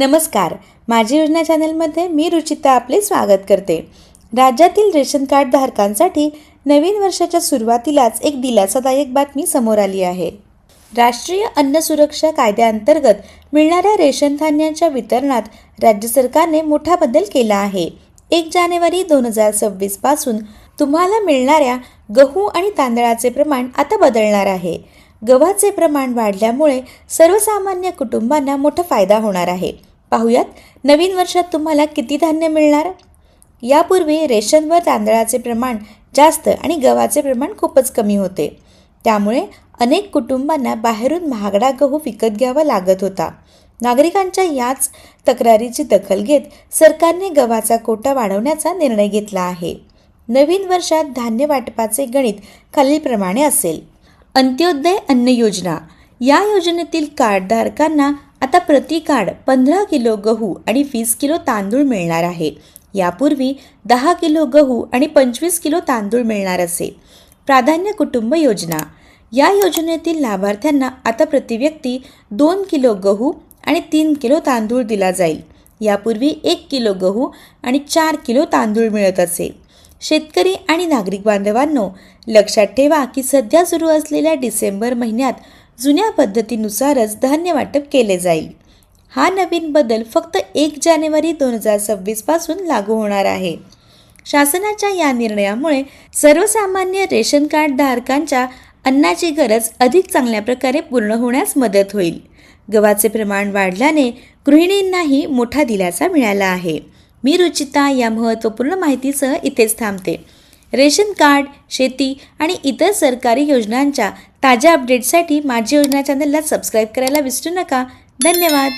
नमस्कार. माझी योजना चॅनलमध्ये मी रुचिता आपले स्वागत करते. राज्यातील रेशन कार्ड धारकांसाठी नवीन वर्षाच्या सुरुवातीलाच एक दिलासादायक बातमी समोर आली आहे. राष्ट्रीय अन्न सुरक्षा कायद्याअंतर्गत मिळणाऱ्या रेशन धान्यांच्या वितरणात राज्य सरकारने मोठा बदल केला आहे. एक जानेवारी दोन हजार सव्वीसपासून तुम्हाला मिळणाऱ्या गहू आणि तांदळाचे प्रमाण आता बदलणार आहे. गव्हाचे प्रमाण वाढल्यामुळे सर्वसामान्य कुटुंबांना मोठा फायदा होणार आहे. पाहुयात. नवीन वर्षात तुम्हाला किती धान्य मिळणार? यापूर्वी रेशनवर तांदळाचे प्रमाण जास्त आणि गव्हाचे प्रमाण खूपच कमी होते. त्यामुळे अनेक कुटुंबांना बाहेरून महागडा गहू विकत घ्यावा लागत होता. नागरिकांच्या याच तक्रारीची दखल घेत सरकारने गव्हाचा कोटा वाढवण्याचा निर्णय घेतला आहे. नवीन वर्षात धान्य वाटपाचे गणित खालीलप्रमाणे असेल. अंत्योदय अन्न योजना. या योजनेतील कार्डधारकांना आता प्रति कार्ड पंधरा किलो गहू आणि वीस किलो तांदूळ मिळणार आहे. यापूर्वी दहा किलो गहू आणि पंचवीस किलो तांदूळ मिळणार असे. प्राधान्य कुटुंब योजना. या योजनेतील लाभार्थ्यांना आता प्रतिव्यक्ती दोन किलो गहू आणि तीन किलो तांदूळ दिला जाईल. यापूर्वी एक किलो गहू आणि चार किलो तांदूळ मिळत असे. शेतकरी आणि नागरिक बांधवांनो लक्षात ठेवा की सध्या सुरू असलेल्या डिसेंबर महिन्यात जुन्या पद्धतीनुसारच धान्य वाटप केले जाईल. हा नवीन बदल फक्त एक जानेवारी दोन हजार सव्वीसपासून लागू होणार आहे. शासनाच्या या निर्णयामुळे सर्वसामान्य रेशन कार्ड धारकांच्या अन्नाची गरज अधिक चांगल्या प्रकारे पूर्ण होण्यास मदत होईल. गव्हाचे प्रमाण वाढल्याने गृहिणींनाही मोठा दिलासा मिळाला आहे. मी रुचिता या महत्त्वपूर्ण माहितीसह इथेच थांबते. रेशन कार्ड शेती आणि इतर सरकारी योजनांच्या ताज्या अपडेटसाठी माझी योजना चॅनलला सबस्क्राईब करायला विसरू नका. धन्यवाद.